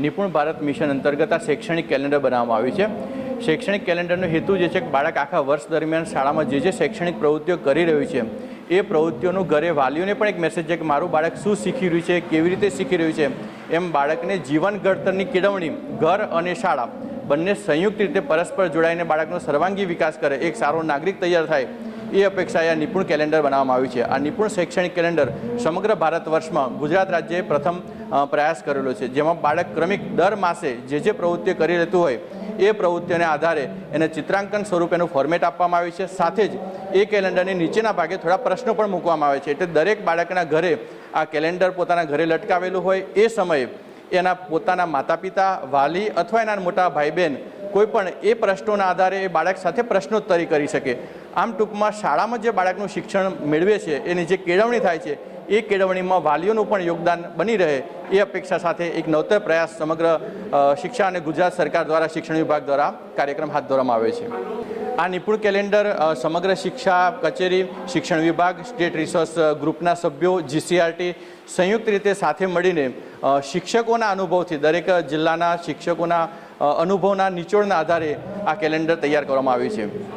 નિપુણ ભારત મિશન અંતર્ગત આ શૈક્ષણિક કેલેન્ડર બનાવવામાં આવ્યું છે. શૈક્ષણિક કેલેન્ડરનો હેતુ જે છે કે બાળક આખા વર્ષ દરમિયાન શાળામાં જે જે શૈક્ષણિક પ્રવૃત્તિઓ કરી રહ્યું છે, એ પ્રવૃત્તિઓનું ઘરે વાલીઓને પણ એક મેસેજ છે કે મારું બાળક શું શીખી રહ્યું છે, કેવી રીતે શીખી રહ્યું છે, એમ બાળકને જીવન ઘડતરની કેળવણી, ઘર અને શાળા બંને સંયુક્ત રીતે પરસ્પર જોડાઈને બાળકનો સર્વાંગી વિકાસ કરે, એક સારો નાગરિક તૈયાર થાય, એ અપેક્ષાએ આ નિપુણ કેલેન્ડર બનાવવામાં આવ્યું છે. આ નિપુણ શૈક્ષણિક કેલેન્ડર સમગ્ર ભારત વર્ષમાં ગુજરાત રાજ્યએ પ્રથમ પ્રયાસ કરેલો છે. જેમાં બાળક ક્રમિક દર માસે જે જે પ્રવૃત્તિઓ કરી રહેતું હોય, એ પ્રવૃત્તિઓને આધારે એને ચિત્રાંકન સ્વરૂપેનું ફોર્મેટ આપવામાં આવ્યું છે. સાથે જ એ કેલેન્ડરની નીચેના ભાગે થોડા પ્રશ્નો પણ મૂકવામાં આવે છે. એટલે દરેક બાળકના ઘરે આ કેલેન્ડર પોતાના ઘરે લટકાવેલું હોય, એ સમયે એના પોતાના માતા પિતા વાલી અથવા એના મોટા ભાઈ બહેન કોઈ પણ એ પ્રશ્નોના આધારે એ બાળક સાથે પ્રશ્નોત્તરી કરી શકે. આમ ટૂંકમાં શાળામાં જે બાળકનું શિક્ષણ મેળવે છે, એની જે કેળવણી થાય છે, એ કેળવણીમાં વાલીઓનું પણ યોગદાન બની રહે, એ અપેક્ષા સાથે એક નવતર પ્રયાસ સમગ્ર શિક્ષા અને ગુજરાત સરકાર દ્વારા શિક્ષણ વિભાગ દ્વારા કાર્યક્રમ હાથ ધરવામાં આવે છે. આ નિપુણ કેલેન્ડર સમગ્ર શિક્ષા કચેરી, શિક્ષણ વિભાગ, સ્ટેટ રિસોર્સ ગ્રુપના સભ્યો જીસીઆરટી સંયુક્ત રીતે સાથે મળીને શિક્ષકોના અનુભવથી દરેક જિલ્લાના શિક્ષકોના અનુભવના નિચોડના આધારે આ કેલેન્ડર તૈયાર કરવામાં આવ્યું છે.